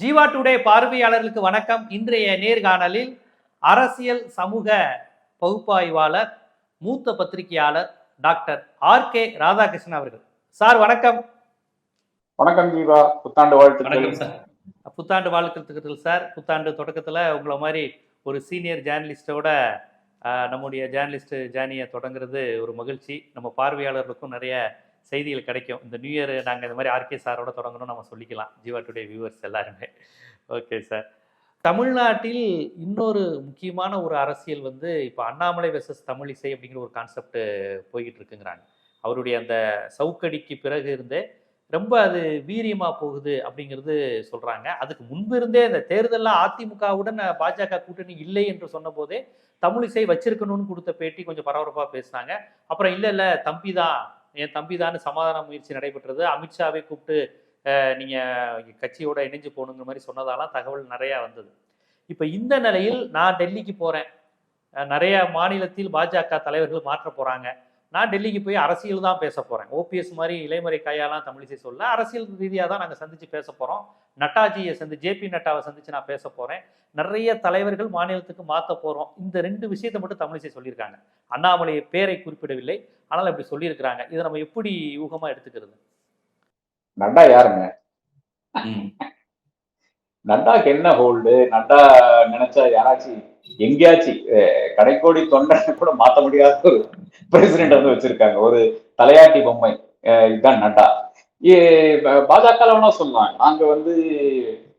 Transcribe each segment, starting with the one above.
Jeeva today பார்வையாளர்களுக்கு வணக்கம். இன்றைய நேர்காணலில் அரசியல் சமூக பகுப்பாய்வாளர் மூத்த பத்திரிகையாளர் டாக்டர் ஆர் கே ராதாகிருஷ்ணன் அவர்கள். சார் வணக்கம். வணக்கம் தீபா புத்தாண்டு வாழ்த்துக்கள். சார். புத்தாண்டு வாழ்த்துக்கள் சார். புத்தாண்டு தொடக்கத்தில் உங்களை மாதிரி ஒரு சீனியர் ஜேர்னலிஸ்டோட ஆஹ், நம்முடைய ஜேர்னலிஸ்ட் ஜேர்னியை தொடங்குறது ஒரு மகிழ்ச்சி. நம்ம பார்வையாளர்களுக்கும் நிறைய செய்திகள் கிடைக்கும். இந்த நியூ இயர் நாங்கள் இந்த மாதிரி ஆர்கே சாரோட தொடங்கணும்னு நம்ம சொல்லிக்கலாம். ஜீவா டுடே வியூவர்ஸ் எல்லாருமே. ஓகே சார் தமிழ்நாட்டில் இன்னொரு முக்கியமான ஒரு அரசியல் வந்து இப்போ அண்ணாமலை வெர்சஸ் தமிழிசை அப்படிங்கிற ஒரு கான்செப்ட் போய்கிட்டு இருக்குங்கிறாங்க அவருடைய அந்த சவுக்கடிக்கு பிறகு இருந்தே ரொம்ப அது வீரியமாக போகுது அப்படிங்கிறது சொல்கிறாங்க அதுக்கு முன்பு இருந்தே இந்த தேர்தலில் அதிமுகவுடன் பாஜக கூட்டணி இல்லை என்று சொன்ன போதே தமிழிசை வச்சிருக்கணும்னு கொடுத்த பேட்டி கொஞ்சம் பரபரப்பாக பேசினாங்க. அப்புறம் இல்லை இல்லை தம்பி தான் என் தம்பி தான் சமாதான முயற்சி நடைபெற்றது. அமித்ஷாவை கூப்பிட்டு நீங்கள் கட்சியோட இணைஞ்சு போகணுங்கிற மாதிரி சொன்னதாலாம் தகவல் நிறையா வந்தது. இப்போ இந்த நிலையில் நான் டெல்லிக்கு போகிறேன் நிறையா நிறைய மாநிலத்தில் பாஜக தலைவர்கள் மாற்ற போகிறாங்க நான் டெல்லிக்கு போய் அரசியல் தான் பேச போறேன். ஓபிஎஸ் மாதிரி இளைமறை கையாலாம் தமிழிசை சொல்ல அரசியல் ரீதியாக தான் நாங்கள் சந்திச்சு பேச போறோம். நட்டாஜியை சந்தி ஜேபி நட்டாவை சந்திச்சு நான் பேச போறேன். நிறைய தலைவர்கள் மாநிலத்துக்கு மாற்ற போறோம். இந்த ரெண்டு விஷயத்தை மட்டும் தமிழிசை சொல்லியிருக்காங்க. அண்ணாமலை பேரை குறிப்பிடவில்லை. ஆனால் அப்படி சொல்லியிருக்கிறாங்க. இதை நம்ம எப்படி யூகமா எடுத்துக்கிறது? நட்டா யாருங்க? நட்டாக்கு என்ன ஹோல்டு நட்டா நினைச்சா யாராச்சும் எங்கேயாச்சும் கடைக்கோடி தொண்டனை கூட மாத்த முடியாத ஒரு பிரசிடென்ட் வந்து வச்சிருக்காங்க. ஒரு தலையாட்டி பொம்மை. அஹ், இதுதான் நட்டா. பாஜக வேணா சொல்லலாம் நாங்க வந்து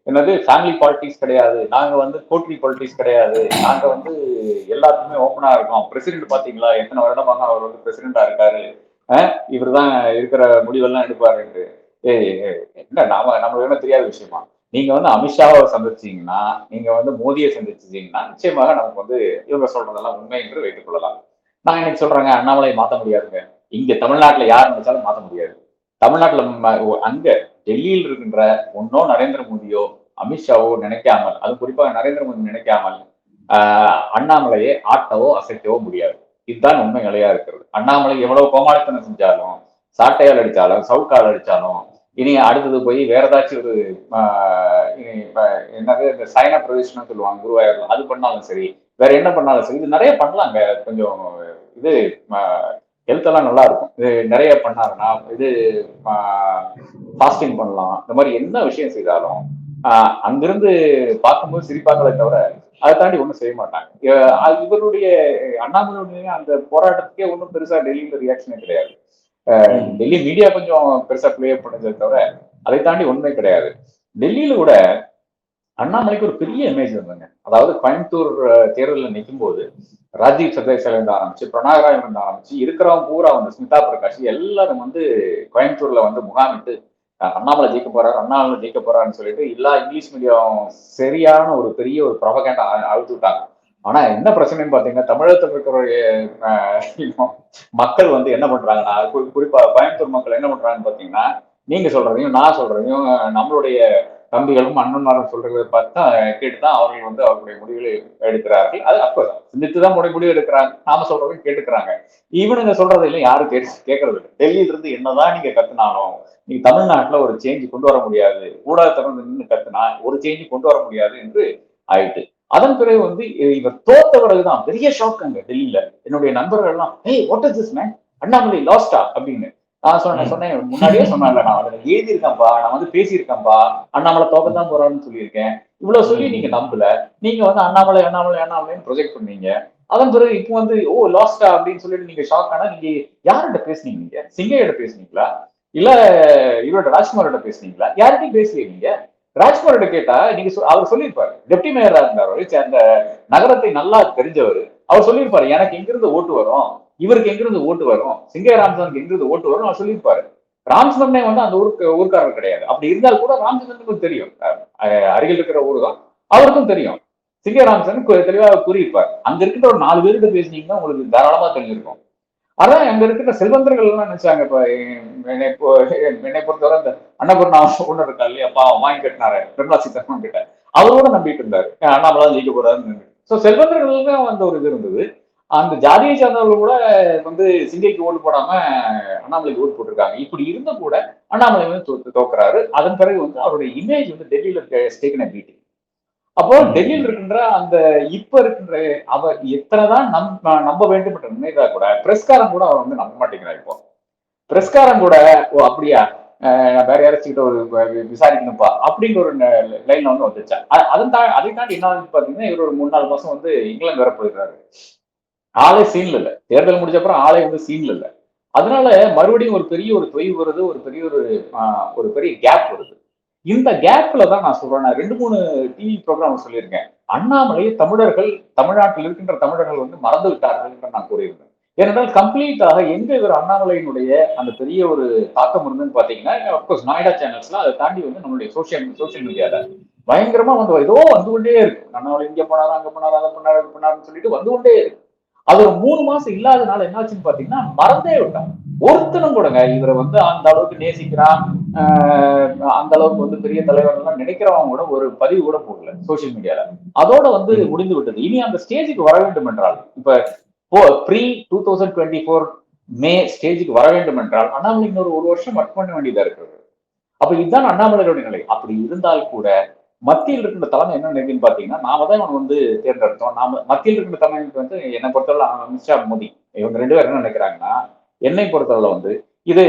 என்னது ஃபேமிலி பாலிட்டிக்ஸ் கிடையாது. நாங்க வந்து கோட்ரி பாலிட்டிக்ஸ் கிடையாது. நாங்க வந்து எல்லாத்துக்குமே ஓப்பனா இருக்கோம். பிரசிடென்ட் பாத்தீங்களா? எத்தனை வருடமாக அவர் வந்து பிரசிடென்டா இருக்காரு? இவர் தான் இருக்கிற முடிவெல்லாம் எடுப்பாரு என்று. ஏய், என்ன நாம நம்மளுக்கு என்ன தெரியாத விஷயமா? நீங்க வந்து அமித்ஷாவை சந்திச்சீங்கன்னா நீங்க வந்து மோடியை சந்திச்சீங்கன்னா நிச்சயமாக நமக்கு வந்து இவங்க சொல்றதெல்லாம் உண்மை என்று வைத்துக் கொள்ளலாம். நான் இன்னைக்கு சொல்றேங்க அண்ணாமலை மாத்த முடியாதுங்க. இங்க தமிழ்நாட்டுல யார் நினைச்சாலும் மாத்த முடியாது. தமிழ்நாட்டுல அங்க டெல்லியில் இருக்கின்ற ஒன்னோ நரேந்திர மோடியோ அமித்ஷாவோ நினைக்காமல் அது குறிப்பாக நரேந்திர மோடி நினைக்காமல் ஆஹ், அண்ணாமலையை ஆட்டவோ அசைக்கவோ முடியாது. இதுதான் உண்மை நிலையா இருக்கிறது. அண்ணாமலை எவ்வளவு கோமாளித்தனம் செஞ்சாலும் சாட்டையால் அடிச்சாலும் சவுக்கால் அடிச்சாலும் இனி அடுத்தது போய் வேற ஏதாச்சும் ஒரு ஆஹ், இனி இப்ப என்னது இந்த சைன பிரதேசம்னு சொல்லுவாங்க குருவாயூர் அது பண்ணாலும் சரி வேற என்ன பண்ணாலும் சரி இது நிறைய பண்ணலாங்க. கொஞ்சம் இது ஹெல்த் எல்லாம் நல்லா இருக்கும். இது நிறைய பண்ணாருன்னா இது ஃபாஸ்டிங் பண்ணலாம். இந்த மாதிரி என்ன விஷயம் செய்தாலும் ஆஹ், அங்கிருந்து பார்க்கும்போது சிரிப்பாங்களே தவிர அதை தாண்டி ஒன்றும் செய்ய மாட்டாங்க. இவருடைய அண்ணாமலையுடைய அந்த போராட்டத்துக்கே ஒன்றும் பெருசா டெல்லியில ரியாக்ஷனே கிடையாது. டெல்லி மீடியா கொஞ்சம் பெருசா பிளே பண்ணதை தவிர அதை தாண்டி உண்மை கிடையாது. டெல்லியில கூட அண்ணாமலைக்கு ஒரு பெரிய இமேஜ் இருந்ததுங்க அதாவது கோயம்புத்தூர் தேர்தலில் நிற்கும் போது ராஜீவ் சர்தேசால இருந்து ஆரம்பிச்சு பிரணாகராய் இருந்து ஆரம்பிச்சு இருக்கிறவங்க பூரா வந்து ஸ்மிதா பிரகாஷ் எல்லாரும் வந்து கோயம்புத்தூர்ல வந்து முகாமிட்டு அண்ணாமலை ஜெயிக்க போறாரு அண்ணாமலை ஜெயிக்க போறாருன்னு சொல்லிட்டு எல்லா இங்கிலீஷ் மீடியம் சரியான ஒரு பெரிய ஒரு ப்ரொபகேண்டா அழுத்து விட்டாங்க ஆனா என்ன பிரச்சனைன்னு பாத்தீங்கன்னா தமிழகத்தில் இருக்கிற மக்கள் வந்து என்ன பண்றாங்கன்னா குறிப்பா கோயம்புத்தூர் மக்கள் என்ன பண்றாங்கன்னு பாத்தீங்கன்னா நீங்க சொல்றதையும் நான் சொல்றதையும் நம்மளுடைய தம்பிகளும் அண்ணன்மாரும் சொல்றதை பார்த்து தான் கேட்டுதான் அவர்கள் வந்து அவர்களுடைய முடிவுகளை எடுக்கிறார்கள். அது அப்பதான் சிந்தித்து தான் முடிவு முடிவு எடுக்கிறாங்க. நாம சொல்றதையும் கேட்டுக்கிறாங்க. இவனுங்க சொல்றதையும் யாரும் கேட்டு கேட்கறது இல்லை டெல்லியில இருந்து என்னதான் நீங்க கத்துனாலும் நீங்க தமிழ்நாட்டுல ஒரு சேஞ்ச் கொண்டு வர முடியாது. ஊடகத்தை வந்து நின்று கத்துனா ஒரு சேஞ்ச் கொண்டு வர முடியாது என்று ஆயிட்டு. அதன் பிறகு வந்து இவர் தோத்த பிறகுதான் பெரிய ஷாக் அங்க டெல்லியில. என்னுடைய நண்பர்கள் எல்லாம் ஏய் what is this man Annamalai லாஸ்டா அப்படின்னு. நான் சொன்னேன் சொன்னேன் முன்னாடியே சொன்னேன்ல நான் அதுல எழுதியிருக்கேன்ப்பா நான் வந்து பேசியிருக்கேன்ப்பா அண்ணாமலை தோக்கத்தான் போறான்னு சொல்லியிருக்கேன். இவ்வளவு சொல்லி நீங்க நம்பல. நீங்க வந்து அண்ணாமலை அண்ணாமலை அண்ணாமலைன்னு ப்ரொஜெக்ட் பண்ணீங்க. அதன் பிறகு இப்போ வந்து ஓ லாஸ்டா அப்படின்னு சொல்லிட்டு நீங்க ஷாக் ஆனா நீங்க யார்கிட்ட பேசுனீங்க நீங்க? சிங்கையோட பேசுனீங்களா? இல்ல இவரோட ராஜ்குமாரோட பேசுனீங்களா? யார்கிட்டயும் பேசலையே நீங்க? ராஜ்குமாரோட கேட்டா நீங்க அவர் சொல்லியிருப்பாரு. டெப்டி மேயரா இருந்தாரு அந்த நகரத்தை நல்லா தெரிஞ்சவர். அவர் சொல்லியிருப்பாரு எனக்கு எங்கிருந்து ஓட்டு வரும்? இவருக்கு எங்கிருந்து ஓட்டு வரும்? சிங்கை ராமச்சந்திரனுக்கு எங்கிருந்து ஓட்டு வரும் அவர் சொல்லியிருப்பாரு. ராமச்சந்திரனே வந்து அந்த ஊருக்கு ஊர்க்காரர் கிடையாது. அப்படி இருந்தால் கூட ராமச்சந்திரனுக்கும் தெரியும். அருகில் இருக்கிற ஊர் தான். அவருக்கும் தெரியும். சிங்கை ராமச்சந்திரன் தெளிவாக கூறியிருப்பார். அங்க இருக்கிற ஒரு நாலு பேருக்கு பேசினீங்கன்னா உங்களுக்கு தாராளமா தெரிஞ்சிருக்கும். அதான் அங்க இருக்கிற செல்வந்தர்கள் எல்லாம் நினைச்சாங்க இப்ப என்னை என்னை பொறுத்தவரை அந்த அன்னபூர்ணா ஒண்ணு இருக்கா இல்லையா? பாவம் வாங்கி கட்டினாரு. நிர்மலா சீதாராமன் கிட்ட. அவரோட நம்பிட்டு இருந்தாரு. அஹ் அண்ணாமலை ஜெயிக்க போறாருன்னு சோ செல்வந்தர்களுக்கும் அந்த ஒரு இது இருந்தது. அந்த ஜாதியை சார்ந்தவர்கள் கூட வந்து சிங்கைக்கு ஓட்டு போடாம அண்ணாமலைக்கு ஓட்டு போட்டிருக்காங்க. இப்படி இருந்த கூட அண்ணாமலை வந்து தோக்குறாரு. அதன் பிறகு வந்து அவருடைய இமேஜ் வந்து டெல்லியில ஸ்டேக்கன் பீட்டிங் அப்போ டெல்லியில் இருக்கின்ற அந்த இப்ப இருக்கின்ற அவர் எத்தனைதான் நம் நம்ப வேண்டும் என்று நினைத்தா கூட பிரஸ்காரன் கூட அவர் வந்து நம்ப மாட்டேங்கிறார் இப்போ. பிரஸ்காரன் கூட ஓ அப்படியா? வேற யாராச்சும் ஒரு விசாரிக்கணும்ப்பா அப்படிங்கிற ஒரு லைன்ல வந்து வந்துச்சா அதன் தா அதை தாண்டி என்ன பாத்தீங்கன்னா இவர் ஒரு மூணு நாலு மாசம் வந்து இங்கிலாந்து வர போயிருக்காரு ஆளே சீன்ல இல்ல. தேர்தல் முடிஞ்ச அப்புறம் ஆளே வந்து சீன்ல இல்ல. அதனால மறுபடியும் ஒரு பெரிய ஒரு தொய்வு வருது ஒரு பெரிய ஒரு ஒரு பெரிய கேப் வருது. இந்த கேப்ல தான் நான் சொல்றேன். நான் ரெண்டு மூணு டிவி ப்ரோக்ராம் சொல்லியிருக்கேன். அண்ணாமலை தமிழர்கள் தமிழ்நாட்டில் இருக்கின்ற தமிழர்கள் வந்து மறந்து விட்டார்கள் என்று நான் கூறியிருந்தேன். ஏனென்றால் கம்ப்ளீட்டாக எங்க இவர் அண்ணாமலையினுடைய அந்த பெரிய ஒரு தாக்கம் இருந்ததுன்னு பாத்தீங்கன்னா அப்கோர்ஸ் நாய்டா சேனல்ஸ்ல அதை தாண்டி வந்து நம்மளுடைய சோசியல் சோசியல் மீடியால பயங்கரமா வந்து ஏதோ வந்து கொண்டே இருக்கு. அண்ணாமலை இங்க போனாரா அங்க போனாரா அதை பண்ணாரு இது பண்ணாருன்னு சொல்லிட்டு வந்து கொண்டே இருக்கு. அது ஒரு மூணு மாசம் இல்லாதனால என்னாச்சுன்னு பாத்தீங்கன்னா மறந்தே விட்டாங்க. ஒருத்தனும் கூடங்க இவரை வந்து அந்த அளவுக்கு நேசிக்கிறான். ஆஹ் அந்த அளவுக்கு வந்து பெரிய தலைவர்கள்லாம் நினைக்கிறவங்க கூட ஒரு பதிவு கூட போடல சோசியல் மீடியால. அதோட வந்து முடிந்து விட்டது. இனி அந்த ஸ்டேஜுக்கு வர வேண்டும் என்றால் இப்ப pre two thousand twenty four May ஸ்டேஜுக்கு வர வேண்டும் என்றால் அண்ணாமலை இன்னொரு ஒரு வருஷம் ஒர்க் பண்ண வேண்டியதா இருக்கிறது. அப்ப இதுதான் அண்ணாமலையோட நிலை. அப்படி இருந்தால் கூட மத்தியில் இருக்கின்ற தலைமை என்ன நினைக்குன்னு பாத்தீங்கன்னா நாம தான் இவன் வந்து தேர்ந்தெடுத்தோம். நாம மத்தியில் இருக்கின்ற தலைமைக்கு வந்து என்னை பொறுத்தவரை அமித்ஷா மோடி. இவங்க ரெண்டு பேரும் என்ன நினைக்கிறாங்கன்னா என்னை பொறுத்தவரை வந்து இது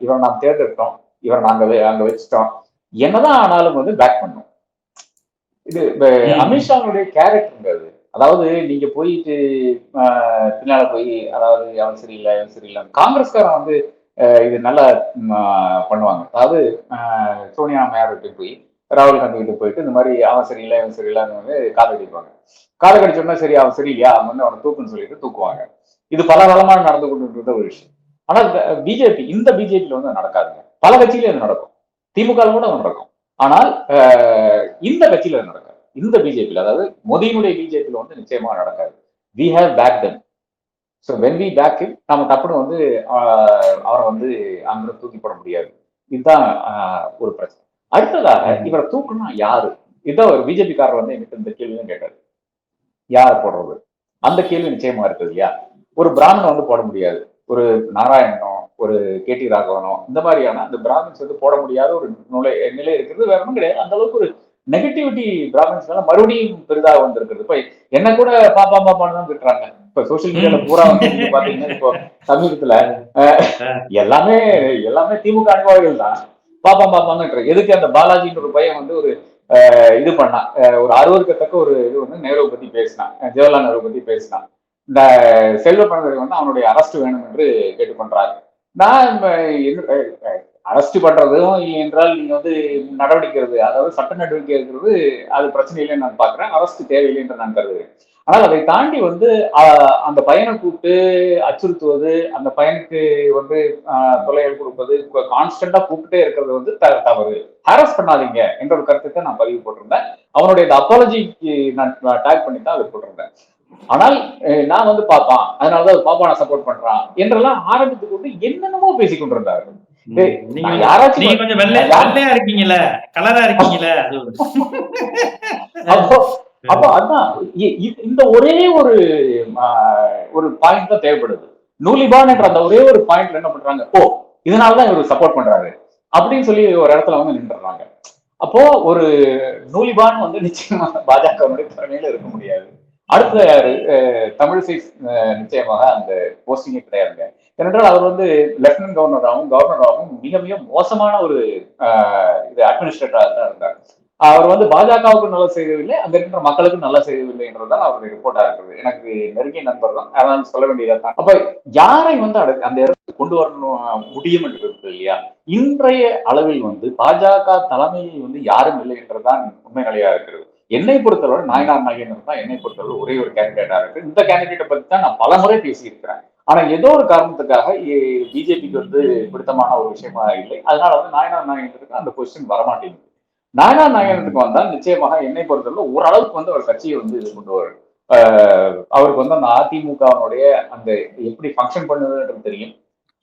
இவரை நாம் தேர்ந்தெடுத்தோம் இவரை நாங்க வே- அங்க வச்சுட்டோம். என்னதான் ஆனாலும் வந்து பேக் பண்ணும் இது. அமித்ஷாவுடைய கேரக்டருங்கிறது அதாவது நீங்க போயிட்டு பின்னால போய் அதாவது அவன் சரியில்லை அவன் சரியில்லை. காங்கிரஸ்காரன் வந்து இது நல்லா பண்ணுவாங்க. அதாவது சோனியா அம்மையார் வீட்டுக்கு போய் ராகுல் காந்தி கிட்ட போயிட்டு இந்த மாதிரி அவன் சரியில்லை இவன் சரியில்லைன்னு வந்து காதை கடிப்பாங்க. காதை கடிச்சோம்னா சரி அவன் சரியில்லையா? அவன் வந்து அவனை தூக்குன்னு சொல்லிட்டு தூக்குவாங்க. இது பல காலமாக நடந்து கொண்டு இருக்கிற ஒரு விஷயம். ஆனால் பிஜேபி இந்த பிஜேபியில வந்து நடக்காதுங்க. பல கட்சியில அது நடக்கும். திமுக கூட நடக்கும். ஆனால் இந்த கட்சியில அது நடக்காது. இந்த பிஜேபியில் அதாவது மோதியினுடைய பிஜேபியில் வந்து நிச்சயமா நடக்காது. We have back them so when we back நம்ம தப்புன்னு வந்து அவரை வந்து அங்கிருந்து தூக்கி போட முடியாது. இதுதான் ஒரு பிரச்சனை. அடுத்ததாக இவரை தூக்கணும்னா யாரு? இதான் ஒரு பிஜேபி காரர் வந்து எங்கிட்ட இந்த கேள்வி தான் கேட்டாரு. யார் போடுறது? அந்த கேள்வி நிச்சயமா இருக்கு இல்லையா? ஒரு பிராமணன் வந்து போட முடியாது. ஒரு நாராயணனோ ஒரு கேடி ராகவனோ இந்த மாதிரியான அந்த பிராமின்ஸ் வந்து போட முடியாத ஒரு நிலை நிலை இருக்கிறது வேற ஒன்றும் கிடையாது. அந்த அளவுக்கு ஒரு நெகட்டிவிட்டி பிராமின்ஸ் மேல மறுபடியும் பெரிதாக வந்திருக்கிறது. இப்ப என்ன கூட பாப்பா பாப்பான்னு தான் திட்டுறாங்க. இப்ப சோசியல் மீடியால பூரா வந்து பாத்தீங்கன்னா இப்போ சமீபத்துல எல்லாமே எல்லாமே திமுக அனுபவிகள் தான். பாப்பா பாப்பான்னு எதுக்கு அந்த பாலாஜின்ற ஒரு பையன் வந்து ஒரு அஹ், இது பண்ணான்? ஒரு அருவருக்கத்தக்க ஒரு இது வந்து நேரு பத்தி பேசினான். ஜவஹர்லால் நேரு பத்தி பேசினான். இந்த செல்வ பிறந்தவரை வந்து அவனுடைய அரஸ்ட் வேணும் என்று கேட்டுக்கொண்டார். நான் அரெஸ்ட் பண்றதும் இல்லை என்றால் நீங்க வந்து நடவடிக்கை அதாவது சட்ட நடவடிக்கை இருக்கிறது அது பிரச்சனை இல்லைன்னு நான் பாக்குறேன் அரெஸ்ட் தேவையில்லை என்று நான் கருதுகிறேன். ஆனால் அதை தாண்டி வந்து அந்த பையனை கூப்பிட்டு அச்சுறுத்துவது அந்த பையனுக்கு வந்து ஆஹ், கொடுப்பது கான்ஸ்டன்டா கூப்பிட்டே இருக்கிறது வந்து த- தவறு. ஹாரஸ் பண்ணாதீங்க என்ற ஒரு கருத்தை நான் பதிவு போட்டிருந்தேன். அவனுடைய இந்த அப்பாலஜிக்கு நான் டேக் பண்ணி தான் அதை போட்டிருந்தேன். ஆனால் நான் வந்து பாப்பான் அதனாலதான் பாப்பா நான் சப்போர்ட் பண்றான் என்றெல்லாம் ஆரம்பித்துக் கொண்டு என்னென்னமோ பேசிக்கொண்டிருந்தார்கள் நீங்க கொஞ்சம் வெள்ளை வெள்ளையா இருக்கீங்கல்ல கலரா இருக்கீங்கல்ல. அப்போ அதான் இந்த ஒரே ஒரு ஒரு பாயிண்ட் தான் தேவைப்படுது. நூலிபான் என்ற அந்த ஒரே ஒரு பாயிண்ட்ல என்ன பண்றாங்க? ஓ இதனாலதான் இவர் சப்போர்ட் பண்றாரு. அப்படின்னு சொல்லி ஒரு இடத்துல வந்து நின்றுறாங்க அப்போ ஒரு நூலிபான் வந்து நிச்சயமா பாஜகவுடைய தலைமையில இருக்க முடியாது. அடுத்த தமிழிசை நிச்சயமாக அந்த போஸ்டிங்கே கிடையாதுங்க. ஏனென்றால் அவர் வந்து லெப்டினன்ட் கவர்னராகவும் கவர்னராகவும் மிக மிக மோசமான ஒரு ஆஹ், இது அட்மினிஸ்ட்ரேட்டராக தான் இருந்தார். அவர் வந்து பாஜகவுக்கு நல்லா செய்யவில்லை அங்க இருக்கின்ற மக்களுக்கு நல்லா செய்யவில்லை என்றுதான் அவருடைய ரிப்போர்ட்டா இருக்குது எனக்கு நெருங்கிய நண்பர் தான். அதான் சொல்ல வேண்டியதான் அப்ப யாரை வந்து அட- அந்த இடத்துக்கு கொண்டு வரணும் முடியும் என்று இருக்கு இல்லையா? இன்றைய அளவில் வந்து பாஜக தலைமையில் வந்து யாரும் இல்லை என்றுதான் உண்மை நிலையா இருக்கிறது. என்னை பொறுத்தளவு நாயனார் நாயனர் தான் என்னை பொறுத்தளவு ஒரே ஒரு கேண்டிடேட்டா இருக்கு. இந்த கேண்டிடேட்டை பத்தி தான் நான் பல முறை பேசியிருக்கிறேன். ஆனா ஏதோ ஒரு காரணத்துக்காக பிஜேபிக்கு வந்து பிடித்தமான ஒரு விஷயமா இல்லை. அதனால வந்து நாயனார் நாயகத்துக்கு அந்த கொஸ்டின் வரமாட்டேங்குது. நாயனார் நாயகத்துக்கு வந்தால் நிச்சயமாக என்னை பொறுத்தவரை ஓரளவுக்கு வந்து அவர் கட்சியை வந்து இது கொண்டு அவருக்கு வந்து அந்த அதிமுகவினுடைய அந்த எப்படி ஃபங்க்ஷன் பண்ணுதுன்றது தெரியும்.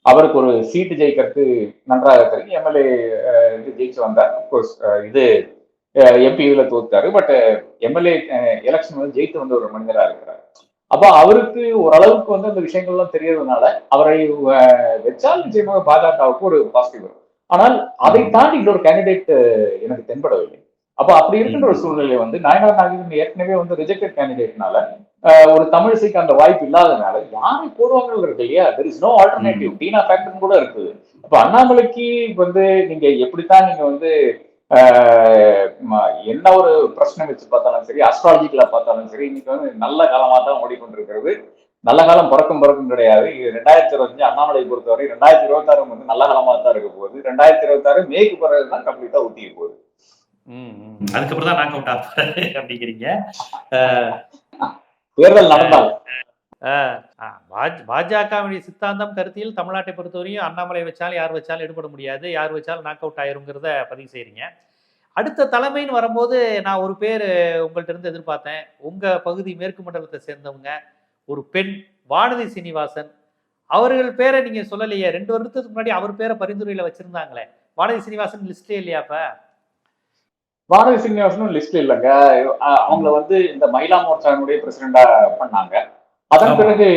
அவருக்கு ஒரு சீட்டு ஜெயிக்கிறதுக்கு நன்றாக தெரியும். எம்எல்ஏ ஜெயிச்சு வந்தார். அப்கோர்ஸ் இது எம்பி தோத்தாரு பட் எம்எல்ஏ எலெக்ஷன் வந்து ஜெயித்து வந்த ஒரு மனிதராக இருக்கிறார். அப்ப அவருக்கு ஓரளவுக்கு வந்து அந்த விஷயங்கள்லாம் தெரியறதுனால அவரை வச்சால் நிச்சயமாக பாஜகவுக்கு ஒரு பாசிட்டிவ் வரும். ஆனால் அதை தாண்டி இன்னொரு கேண்டிடேட் எனக்கு தென்படவில்லை. அப்ப அப்படி இருக்கின்ற ஒரு சூழ்நிலை வந்து நயனார் நாகேந்திரன் ஏற்கனவே வந்து ரிஜெக்டட் கேண்டிடேட்னால ஒரு தமிழிசைக்கு அந்த வாய்ப்பு இல்லாதனால யாரை போடுவாங்க இருக்கு இல்லையா there is no alternative TINA factor கூட இருக்குது. அப்ப அண்ணாமலைக்கு வந்து நீங்க எப்படித்தான் நீங்க வந்து என்ன ஒரு பிரச்சனை வச்சு பார்த்தாலும் சரி அஸ்ட்ராலஜிக்கலா பார்த்தாலும் சரி இன்னைக்கு வந்து நல்ல காலமா தான் ஓடிக்கொண்டிருக்கிறது. நல்ல காலம் பிறக்கும் பிறக்கும் கிடையாது. இது ரெண்டாயிரத்தி இருபத்தஞ்சு அண்ணாமலை பொறுத்தவரை ரெண்டாயிரத்தி இருபத்தாறு வந்து நல்ல காலமா தான் இருக்க போகுது. ரெண்டாயிரத்தி இருபத்தாறு மேற்கு பிறகு தான் கம்ப்ளீட்டா ஒட்டிக்க போகுது. அதுக்கப்புறம் தான் நாக் அவுட் ஆப்பாரு அப்படிங்கிறீங்க. தேர்தல் நடந்தால். பாஜகவினுடைய சித்தாந்தம் கருத்தியில் தமிழ்நாட்டை பொறுத்தவரையும் அண்ணாமலை வச்சாலும் யார் வச்சாலும் எடுபட முடியாது. யார் வச்சாலும் நாக் அவுட் ஆயிருங்கிறத பதிவு செய்கிறீங்க அடுத்த தலைமைன்னு வரும்போது நான் ஒரு பேர் உங்கள்கிட்ட இருந்து எதிர்பார்த்தேன். உங்க பகுதி மேற்கு மண்டலத்தை சேர்ந்தவங்க ஒரு பெண் வானதி சீனிவாசன். அவர்கள் பேரை நீங்க சொல்லலையே. ரெண்டு வருடத்துக்கு முன்னாடி அவர் பேரை பரிந்துரையில் வச்சிருந்தாங்களே. வானதி சீனிவாசன் லிஸ்ட்லே இல்லையா அப்ப? வானதி சீனிவாசனும் லிஸ்ட்ல இல்லைங்க. அவங்கள வந்து இந்த மகிழா மோர்ச்சாவினுடைய பிரசிடண்டா பண்ணாங்க. அதன். பிறகு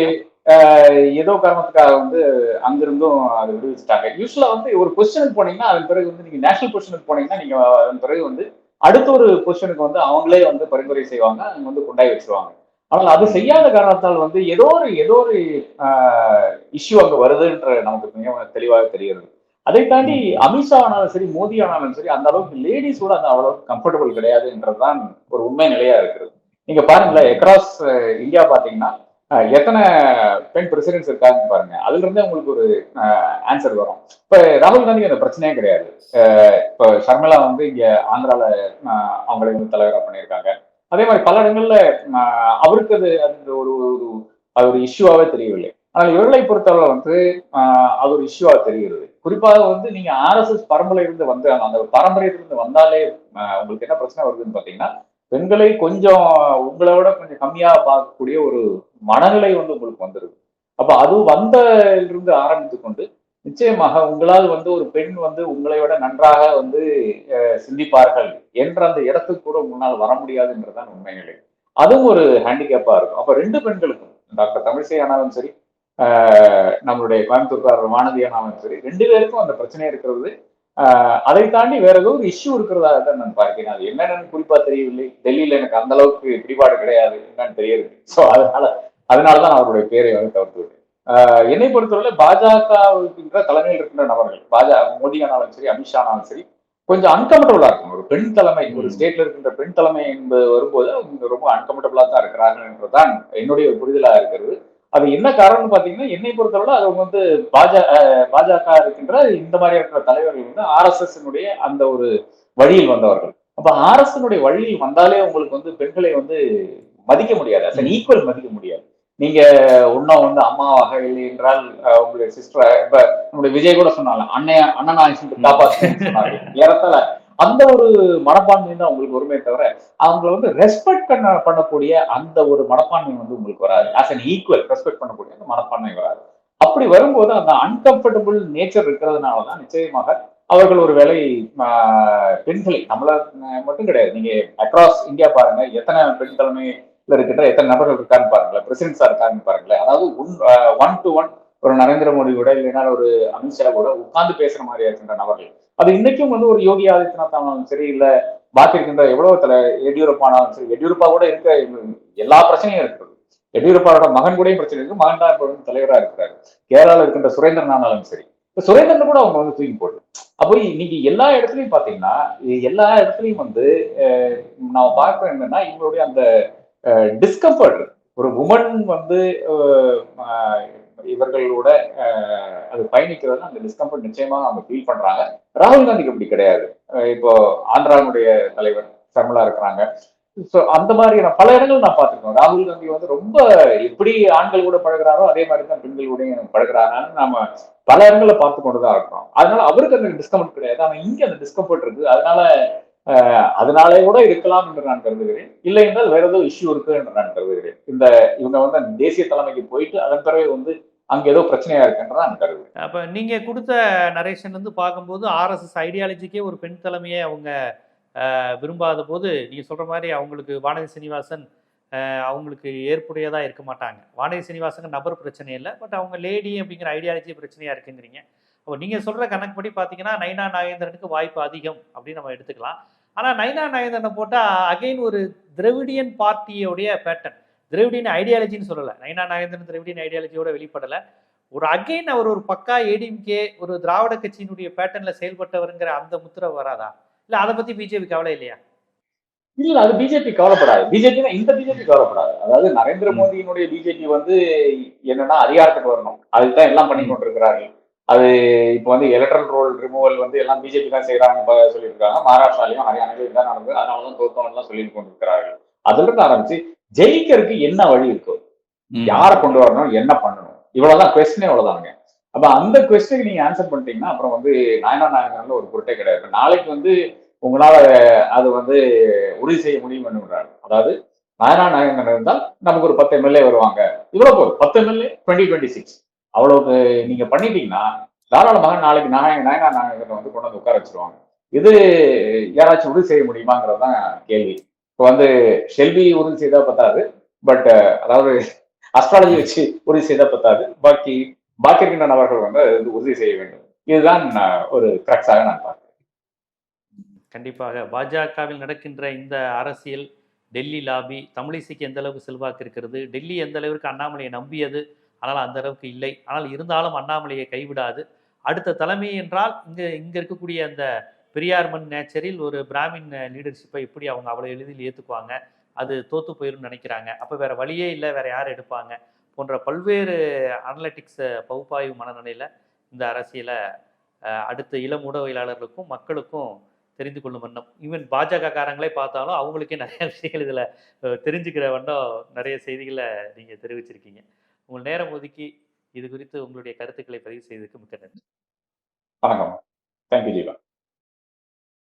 ஏதோ காரணத்துக்காக வந்து அங்கிருந்தும் அதை விடுவிச்சிட்டாங்க. யூஸ்வலா வந்து ஒரு பொசிஷனுக்கு போனீங்கன்னா அதன் பிறகு வந்து நீங்க நேஷனல் பொசிஷனுக்கு போனீங்கன்னா நீங்க அதன் பிறகு வந்து அடுத்த ஒரு பொசிஷனுக்கு வந்து அவங்களே வந்து பரிந்துரை செய்வாங்க அங்க வந்து கொண்டாய் வச்சிருவாங்க. ஆனால் அது செய்யாத காரணத்தால் வந்து ஏதோ ஒரு ஏதோ ஒரு இஷ்யூ அங்க வருதுன்ற நமக்கு மிக தெளிவாக தெரிகிறது. அதை தாண்டி அமித்ஷா ஆனாலும் சரி மோடி ஆனாலும் சரி அந்த அளவுக்கு லேடிஸோட அந்த அவ்வளவுக்கு கம்ஃபர்டபுள் கிடையாதுன்றதுதான் ஒரு உண்மை நிலையா இருக்கிறது. நீங்க பாருங்களேன் எக்ராஸ் இந்தியா பாத்தீங்கன்னா எத்தனை பெண் பிரசிடென்ட்ஸ் இருக்காங்கன்னு பாருங்க. அதுல இருந்தே உங்களுக்கு ஒரு ஆன்சர் வரும். இப்ப ராகுல் காந்தி அந்த பிரச்சனையே கிடையாது. இப்ப ஷர்மிளா வந்து இங்க ஆந்திரால அவங்களை வந்து தலைவராக பண்ணியிருக்காங்க. அதே மாதிரி பல இடங்கள்ல அவருக்கு அது அந்த ஒரு ஒரு அது ஒரு இஷ்யூவாவே தெரியவில்லை. ஆனால் இவர்களை பொறுத்தவரை வந்து ஆஹ் அது ஒரு இஷ்யூவா தெரிகிறது குறிப்பாக வந்து நீங்க ஆர்எஸ்எஸ் பரம்பரையிலிருந்து வந்து அந்த பரம்பரையிலிருந்து வந்தாலே உங்களுக்கு என்ன பிரச்சனை வருதுன்னு பாத்தீங்கன்னா பெண்களை கொஞ்சம் உங்களை விட கொஞ்சம் கம்மியா பார்க்கக்கூடிய ஒரு மனநிலை வந்து உங்களுக்கு வந்துருது அப்ப அது வந்திலிருந்து ஆரம்பித்து கொண்டு நிச்சயமாக உங்களால் வந்து ஒரு பெண் வந்து உங்களை விட நன்றாக வந்து சிந்திப்பார்கள் என்ற அந்த இடத்துக்கு கூட முன்னால் வர முடியாதுன்றதான் உண்மை நிலை. அதுவும் ஒரு ஹேண்டிகேப்பா இருக்கும். அப்ப ரெண்டு பெண்களுக்கும் டாக்டர் தமிழிசை ஆனாலும் சரி நம்மளுடைய கோயம்புத்தூர்காரர் வானதி ஆனாலும் சரி ரெண்டு பேருக்கும் அந்த பிரச்சனை இருக்கிறது. அதை தாண்டி வேற ஏதோ ஒரு இஷ்யூ இருக்கிறதா தான் நான் பார்க்கிறேன். அது என்னன்னு குறிப்பா தெரியவில்லை. டெல்லியில எனக்கு அந்த அளவுக்கு பிடிபாடு கிடையாது. என்னன்னு தெரியுது ஸோ அதனால அதனாலதான் அவருடைய பேரை வந்து தவிர்த்து விட்டேன் என்னை பொறுத்தவரை பாஜக இருக்கின்ற தலைமையில் இருக்கின்ற நபர்கள் பாஜக மோடி ஆனாலும் சரி அமித்ஷா ஆனாலும் சரி கொஞ்சம் அன்கம்ஃபர்டபுளா இருக்கும் ஒரு பெண் தலைமை ஒரு ஸ்டேட்ல இருக்கின்ற பெண் தலைமை என்பது வரும்போது அவங்க ரொம்ப அன்கம்ஃபர்டபுளா தான் இருக்கிறார்கள் என்றுதான் என்னுடைய புரிதலா இருக்கிறது. அது என்ன காரணம்னு பாத்தீங்கன்னா என்னை பொறுத்தவரை அது வந்து பாஜக பாஜக இருக்கின்ற இந்த மாதிரி இருக்கிற தலைவர்கள் வந்து ஆர்எஸ்எஸ் அந்த ஒரு வழியில் வந்தவர்கள். அப்ப ஆர்எஸ் வழியில் வந்தாலே உங்களுக்கு வந்து பெண்களை வந்து மதிக்க முடியாது. அஸ் அன் ஈக்குவல் மதிக்க முடியாது. நீங்க ஒன்னும் வந்து அம்மாவாக இல்லை என்றால் உங்களுடைய சிஸ்டர் இப்ப நம்முடைய விஜய் கூட சொன்னாங்க அண்ணைய அண்ணன் காப்பாற்று ஏறத்தால அந்த ஒரு மனப்பான்மை தான் உங்களுக்கு வருமே தவிர அவங்கள வந்து ரெஸ்பெக்ட் பண்ண பண்ணக்கூடிய அந்த ஒரு மனப்பான்மை வந்து உங்களுக்கு வராது. ஆஸ் அன் ஈக்குவல் ரெஸ்பெக்ட் பண்ணக்கூடிய அந்த மனப்பான்மை வராது. அப்படி வரும்போது அந்த அன்கம்ஃபர்டபுள் நேச்சர் இருக்கிறதுனால தான் நிச்சயமாக அவர்கள் ஒரு வேலை பெண்களை நம்மள மட்டும் கிடையாது. நீங்க அக்ராஸ் இந்தியா பாருங்க. எத்தனை பெண் தலைமையில இருக்கின்ற எத்தனை நபர்கள் இருக்கான்னு பாருங்களேன். பிரசிடென்ட்ஸா இருக்காங்கன்னு பாருங்களேன். அதாவது ஒன் ஒன் டு ஒன் ஒரு நரேந்திர மோடி கூட இல்லைன்னா ஒரு அமித்ஷா கூட உட்கார்ந்து பேசுற மாதிரி இருக்கின்ற நபர்கள். அது இன்னைக்கும் வந்து ஒரு யோகி ஆதித்யநாத் ஆனாலும் சரி இல்ல பாக்கி இருக்கின்ற எவ்வளவு தலை எடியூரப்பா ஆனாலும் சரி எடியூரப்பா கூட இருக்க எல்லா பிரச்சனையும் இருக்கிறது எடியூரப்பாவோட மகன் கூடயும் பிரச்சனை இருக்கு மகன் தான் இப்போ வந்து தலைவரா இருக்கிறாரு. கேரளாவில் இருக்கின்ற சுரேந்திரன் ஆனாலும் சரி. இப்ப சுரேந்திரன் கூட அவங்க வந்து தூக்கி போடுது அப்போ இன்னைக்கு எல்லா இடத்துலயும் பாத்தீங்கன்னா எல்லா இடத்துலயும் வந்து நான் பார்க்கிறேன் என்னன்னா இவங்களுடைய அந்த டிஸ்கம்ஃபர்ட் ஒரு உமன் வந்து இவர்களோட அது பயணிக்கிறது அந்த டிஸ்கம்ஃபர்ட் நிச்சயமாக அவங்க ஃபீல் பண்றாங்க. ராகுல் காந்திக்கு அப்படி கிடையாது. இப்போ ஆந்திராவுடைய தலைவர் சர்மலா இருக்கிறாங்க. ஸோ அந்த மாதிரியான பல இடங்கள் நான் பார்த்துருக்கோம். ராகுல் காந்தி வந்து ரொம்ப எப்படி ஆண்கள் கூட பழகுறாரோ அதே மாதிரி தான் பெண்கள் கூட பழகுறாங்கன்னு நாம பல இடங்களை பார்த்து கொண்டு தான் இருக்கிறோம். அதனால அவருக்கு அந்த டிஸ்கம்ஃபர்ட் கிடையாது. ஆனால் இங்கே அந்த டிஸ்கம்ஃபர்ட் இருக்கு. அதனால அதனாலே கூட இருக்கலாம் என்று நான் கருதுகிறேன். இல்லை என்றால் வேற ஏதோ இஷ்யூ இருக்கு என்று நான் கருதுகிறேன். இந்த இவங்க வந்து அந்த தேசிய தலைமைக்கு போயிட்டு அதன் பிறகு வந்து அங்க ஏதோ பிரச்சனையா இருக்குன்றதான் நான் கருதுகிறேன் அப்ப நீங்க கொடுத்த நரேஷன் வந்து பார்க்கும்போது ஆர்எஸ்எஸ் ஐடியாலஜிக்கே ஒரு பெண் தலைமையை அவங்க விரும்பாத போது நீங்க சொல்ற மாதிரி அவங்களுக்கு வானதி சீனிவாசன் அவங்களுக்கு ஏற்புடையதாக இருக்க மாட்டாங்க. வானதி சீனிவாசங்க நபர் பிரச்சனை இல்லை பட் அவங்க லேடி அப்படிங்கிற ஐடியாலஜி பிரச்சனையாக இருக்குங்கிறீங்க. அப்போ நீங்கள் சொல்கிற கணக்குப்படி பார்த்தீங்கன்னா நைனா நாகேந்திரனுக்கு வாய்ப்பு அதிகம் அப்படின்னு நம்ம எடுத்துக்கலாம். ஆனால் நைனா நாகேந்திரனை போட்டால் அகைன் ஒரு திரவிடியன் பார்ட்டியோடைய பேட்டர்ன் திராவிடியன் ஐடியாலஜின்னு சொல்லலை. நைனா நாகேந்திரன் திராவிடியன் ஐடியாலஜியோட வெளிப்படலை. ஒரு அகைன் அவர் ஒரு பக்கா ஏடிஎம்கே ஒரு திராவிட கட்சியினுடைய பேட்டர்னில் செயல்பட்டவருங்கிற அந்த முத்திரை வராதா? இல்லை அதை பற்றி பிஜேபி கவலை இல்லையா? இல்ல அது பிஜேபி கவலைப்படாது. பிஜேபி இந்த பிஜேபி கவலைப்படாது. அதாவது நரேந்திர மோடியினுடைய பிஜேபி வந்து என்னன்னா அதிகாரத்துக்கு வரணும். அதுக்கு தான் எல்லாம் பண்ணி கொண்டிருக்கிறார்கள். அது இப்போ வந்து எலக்ட்ரல் ரோல் ரிமூவல் வந்து எல்லாம் பிஜேபி தான் செய்யறாங்க சொல்லியிருக்காங்க. மகாராஷ்டிராலையும் ஹரியானாலையும் தான் நடந்தது. அதனாலதான் தோத்தோம் எல்லாம் சொல்லிட்டு கொண்டிருக்கிறார்கள். அதுல இருந்து ஆரம்பிச்சு ஜெயிக்கிறதுக்கு என்ன வழி இருக்கு யாரை கொண்டு வரணும் என்ன பண்ணணும்? இவ்வளவுதான் கொஸ்டினே இவ்வளவுதாங்க அப்ப அந்த கொஸ்டினுக்கு நீங்க ஆன்சர் பண்ணிட்டீங்கன்னா அப்புறம் வந்து நாயனா நாயகன்ல ஒரு பொருட்டே கிடையாது. நாளைக்கு வந்து உங்களால அது வந்து உறுதி செய்ய முடியும் என்றார் அதாவது நாயனா நாயகன் இருந்தால் நமக்கு ஒரு பத்து எம்எல்ஏ வருவாங்க. இவ்வளவு போதும். பத்து எம்எல்ஏ டுவெண்ட்டி டுவெண்ட்டி சிக்ஸ் அவ்வளவுக்கு நீங்க பண்ணிட்டீங்கன்னா தாராளமாக நாளைக்கு நாயக நாயனா நாயகனை வந்து கொண்டு வந்து உட்கார வச்சிருவாங்க. இது யாராச்சும் உறுதி செய்ய முடியுமாங்கிறது தான் கேள்வி. இப்போ வந்து ஷெல்வி உறுதி செய்தா பத்தாது பட் அதாவது அஸ்ட்ராலஜி வச்சு உறுதி செய்தா பத்தாது. பாக்கி பாக்கி இருக்கின்ற நபர்கள் வந்து அது உறுதி செய்ய வேண்டும். இதுதான் நான் ஒரு கிரக்ஸாக நான் பார்க்கிறேன். கண்டிப்பாக. பாஜகவில் நடக்கின்ற இந்த அரசியல் டெல்லி லாபி தமிழிசைக்கு எந்த அளவுக்கு செல்வாக்கு இருக்கிறது டெல்லி எந்த அளவிற்கு அண்ணாமலையை நம்பியது ஆனால் அந்த அளவுக்கு இல்லை. ஆனால் இருந்தாலும் அண்ணாமலையை கைவிடாது. அடுத்த தலைமை என்றால் இங்கே இங்கே இருக்கக்கூடிய அந்த பெரியார்மன் நேச்சரில் ஒரு பிராமின் லீடர்ஷிப்பை எப்படி அவங்க அவ்வளோ எளிதில் ஏற்றுக்குவாங்க அது தோத்து போயிடும் நினைக்கிறாங்க. அப்போ வேற வழியே இல்லை வேற யார் எடுப்பாங்க? போன்ற பல்வேறு அனலிட்டிக்ஸ் பகுப்பாய்வு மனநிலையில் இந்த அரசியலை அடுத்த இளம் ஊடகவியலாளர்களுக்கும் மக்களுக்கும் தெரிந்து கொள்ளும் வண்ணம். ஈவன் பாஜக காரங்களே பார்த்தாலும் அவங்களுக்கே நிறைய விஷயங்கள் இதில் தெரிஞ்சுக்கிற வண்ணம் நிறைய செய்திகளை நீங்கள் தெரிவிச்சிருக்கீங்க. உங்கள் நேரம் ஒதுக்கி இது குறித்து உங்களுடைய கருத்துக்களை பதிவு செய்ததுக்கு மிக்க நன்றி. வணக்கம். தேங்க்யூ ஜீவா